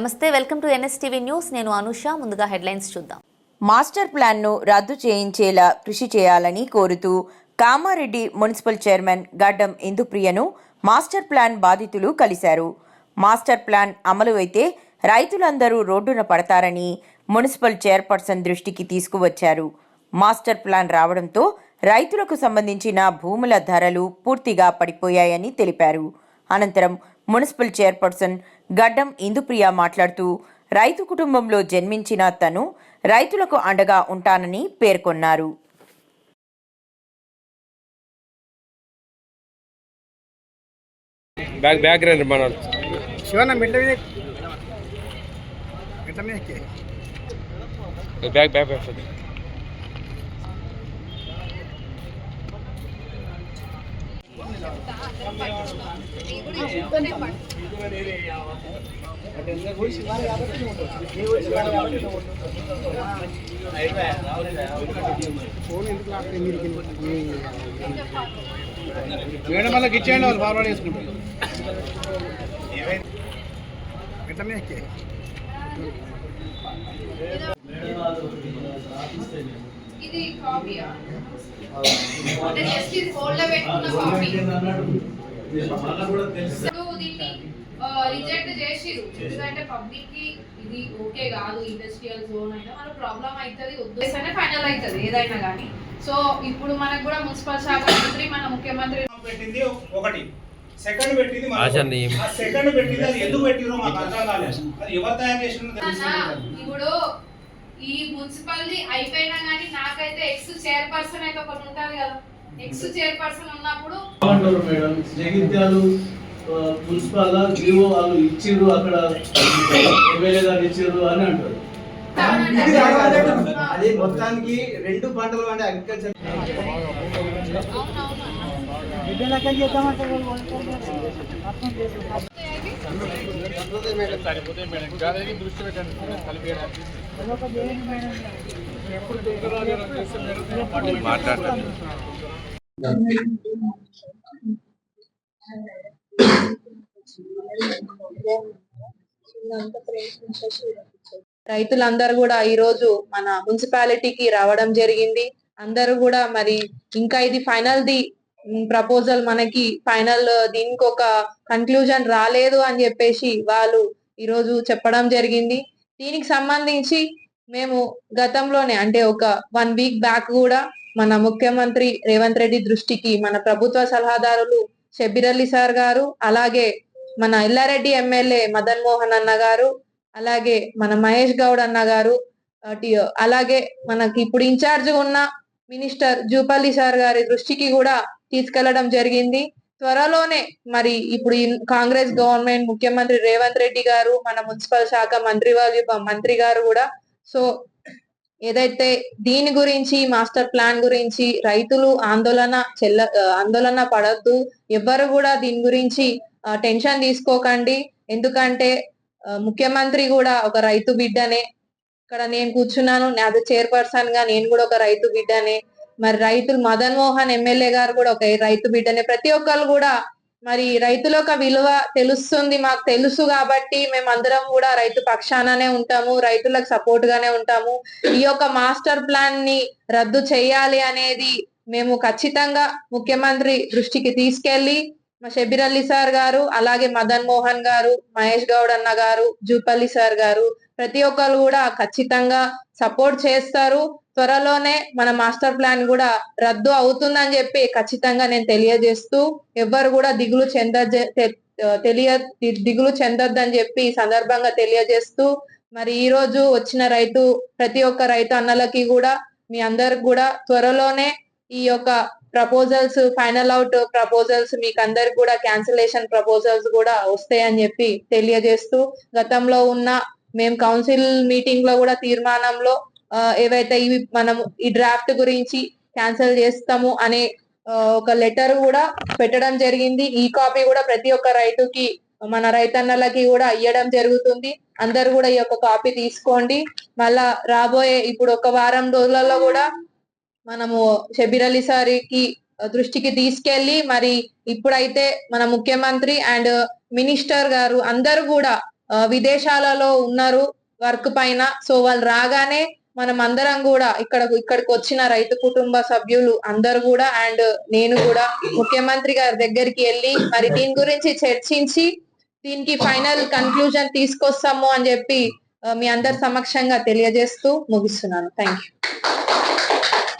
నమస్తే welcome to NSTV news. నేను అనుష ముందుగా హెడ్లైన్స్ చూద్దాం. మాస్టర్ ప్లాన్ను రద్దు చేయించేలా కృషి చేయాలని కోరుతూ కామారెడ్డి మున్సిపల్ చైర్మన్ గడ్డం ఇందుప్రియను మాస్టర్ ప్లాన్ బాధితులు కలిశారు. మాస్టర్ ప్లాన్ అమలు అయితే రైతులందరూ రోడ్డున పడతారని మున్సిపల్ చైర్పర్సన్ దృష్టికి తీసుకువచ్చారు. మాస్టర్ ప్లాన్ రావడంతో రైతులకు సంబంధించిన భూముల ధరలు పూర్తిగా పడిపోయాయని తెలిపారు. అనంతరం మున్సిపల్ చైర్పర్సన్ గడ్డం ఇందుప్రియ మాట్లాడుతూ రైతు కుటుంబంలో జన్మించిన తను రైతులకు అండగా ఉంటానని పేర్కొన్నారు. బ్యాక్ బ్యాక్ రండి మన శివన్న మిట్ల మీద మిట్ల మీద ఎక్కి. బ్యాక్ బ్యాక్ బ్యాక్ ఫోన్ ఎందుకు లాక్ మీరు మేడం వాళ్ళకి ఇచ్చేయండి వాళ్ళు ఫార్వర్డ్ చేసుకుంటారు మిట్ల మీద ఎక్కి. ఇది కాపీయా అంటే జస్ట్ ఇది ఫోల్డ్లో పెట్టుకున్న కాపీ. ఇప్పుడు దీన్ని రిజెక్ట్ చేసిరు ఎందుకంటే పబ్లిక్కి ఇది ఓకే కాదు ఇండస్ట్రియల్ జోన్ అయినా మన ప్రాబ్లం అవుతుంది ఉద్దేశమే ఫైనల్ అవుతుంది ఏదైనా కానీ. సో ఇప్పుడు మనకు కూడా మున్సిపల్ శాఖ మంత్రి మన ముఖ్యమంత్రి పెట్టింది ఒకటి. సెకండ్ పెట్టింది సెకండ్ పెట్టింది అది ఎందుకు పెట్టిరో మాకు అర్థం కాలేదు. అది ఎవరు తయారు చేసినో అన్న, తెలుస్తుంది ఇప్పుడు ఈ మున్సిపల్ది అయిపోయినా కానీ నాకైతే ఎక్స్ చైర్పర్సన్ అయితే ఒకటి ఉంటుంది కదా. ఎక్స్ చైర్పర్సన్ ఉన్నప్పుడు ఏమంటారు మేడం జగిత్యాలు మున్సిపల్ జీవో వాళ్ళు ఇచ్చిర్రు అక్కడ ఎమ్మెల్యే గారు ఇచ్చిర్రు అని అంటారు. అది మొత్తానికి రెండు పంటలు అంటే అగ్రికల్చర్ రైతులందరూ కూడా ఈ రోజు మన మున్సిపాలిటీకి రావడం జరిగింది. అందరూ కూడా మరి ఇంకా ఇది ఫైనల్ ది ప్రపోజల్ మనకి ఫైనల్ దీనికి ఒక కన్క్లూజన్ రాలేదు అని చెప్పేసి వాళ్ళు ఈ రోజు చెప్పడం జరిగింది. దీనికి సంబంధించి మేము గతంలోనే అంటే ఒక వన్ వీక్ బ్యాక్ కూడా మన ముఖ్యమంత్రి రేవంత్ రెడ్డి దృష్టికి మన ప్రభుత్వ సలహాదారులు షబ్బీర్ అలీ సార్ గారు అలాగే మన ఎల్లారెడ్డి ఎమ్మెల్యే మదన్ మోహన్ అన్న గారు అలాగే మన మహేష్ గౌడ్ అన్న గారు అలాగే మనకి ఇప్పుడు ఇన్ఛార్జ్ ఉన్న మినిస్టర్ జూపల్లి సార్ గారి దృష్టికి కూడా తీసుకెళ్ళడం జరిగింది. త్వరలోనే మరి ఇప్పుడు కాంగ్రెస్ గవర్నమెంట్ ముఖ్యమంత్రి రేవంత్ రెడ్డి గారు మన మున్సిపల్ శాఖ మంత్రి వాళ్ళు మంత్రి గారు కూడా సో ఏదైతే దీని గురించి మాస్టర్ ప్లాన్ గురించి రైతులు ఆందోళన చెల్ల ఆందోళన పడద్దు. ఎవ్వరు కూడా దీని గురించి టెన్షన్ తీసుకోకండి. ఎందుకంటే ముఖ్యమంత్రి కూడా ఒక రైతు బిడ్డనే. ఇక్కడ నేను కూర్చున్నాను. నాది చైర్పర్సన్గా నేను కూడా ఒక రైతు బిడ్డనే. మరి రైతులు మదన్ మోహన్ ఎమ్మెల్యే గారు కూడా ఒక రైతు బిడ్డనే. ప్రతి ఒక్కరు కూడా మరి రైతుల యొక్క విలువ తెలుస్తుంది మాకు తెలుసు కాబట్టి మేము అందరం కూడా రైతు పక్షాననే ఉంటాము రైతులకు సపోర్ట్ గానే ఉంటాము. ఈ యొక్క మాస్టర్ ప్లాన్ని రద్దు చేయాలి అనేది మేము ఖచ్చితంగా ముఖ్యమంత్రి దృష్టికి తీసుకెళ్ళి మా షబీర్ అలీ సార్ గారు అలాగే మదన్ మోహన్ గారు మహేష్ గౌడ్ అన్న గారు జూపల్లి సార్ గారు ప్రతి ఒక్కరు కూడా ఖచ్చితంగా సపోర్ట్ చేస్తారు. త్వరలోనే మన మాస్టర్ ప్లాన్ కూడా రద్దు అవుతుందని చెప్పి ఖచ్చితంగా నేను తెలియజేస్తూ ఎవ్వరు కూడా దిగులు చెంద తెలియ దిగులు చెందొద్దని చెప్పి ఈ సందర్భంగా తెలియజేస్తూ మరి ఈ రోజు వచ్చిన రైతు ప్రతి ఒక్క రైతు అన్నలకి కూడా మీ అందరికి కూడా త్వరలోనే ఈ యొక్క ప్రపోజల్స్ ఫైనల్ అవుట్ ప్రపోజల్స్ మీకు అందరికి కూడా క్యాన్సిలేషన్ ప్రపోజల్స్ కూడా వస్తాయని చెప్పి తెలియజేస్తూ గతంలో ఉన్న మేము కౌన్సిల్ మీటింగ్లో కూడా తీర్మానంలో ఏవైతే ఇవి మనం ఈ డ్రాఫ్ట్ గురించి క్యాన్సిల్ చేస్తాము అనే ఒక లెటర్ కూడా పెట్టడం జరిగింది. ఈ కాపీ కూడా ప్రతి ఒక్క రైతుకి మన రైతన్నలకి కూడా ఇవ్వడం జరుగుతుంది. అందరు కూడా ఈ యొక్క కాపీ తీసుకోండి. మళ్ళా రాబోయే ఇప్పుడు ఒక వారం రోజులలో కూడా మనము షబీర్ అలీ సారికి దృష్టికి తీసుకెళ్ళి మరి ఇప్పుడైతే మన ముఖ్యమంత్రి అండ్ మినిస్టర్ గారు అందరు కూడా విదేశాలలో ఉన్నారు వర్క్ పైన. సో వాళ్ళు రాగానే మనం అందరం కూడా ఇక్కడ ఇక్కడికి వచ్చిన రైతు కుటుంబ సభ్యులు అందరు కూడా అండ్ నేను కూడా ముఖ్యమంత్రి గారి దగ్గరికి వెళ్ళి మరి దీని గురించి చర్చించి దీనికి ఫైనల్ కన్క్లూజన్ తీసుకొస్తాము అని చెప్పి మీ అందరి సమక్షంగా తెలియజేస్తూ ముగిస్తున్నాను. Thank you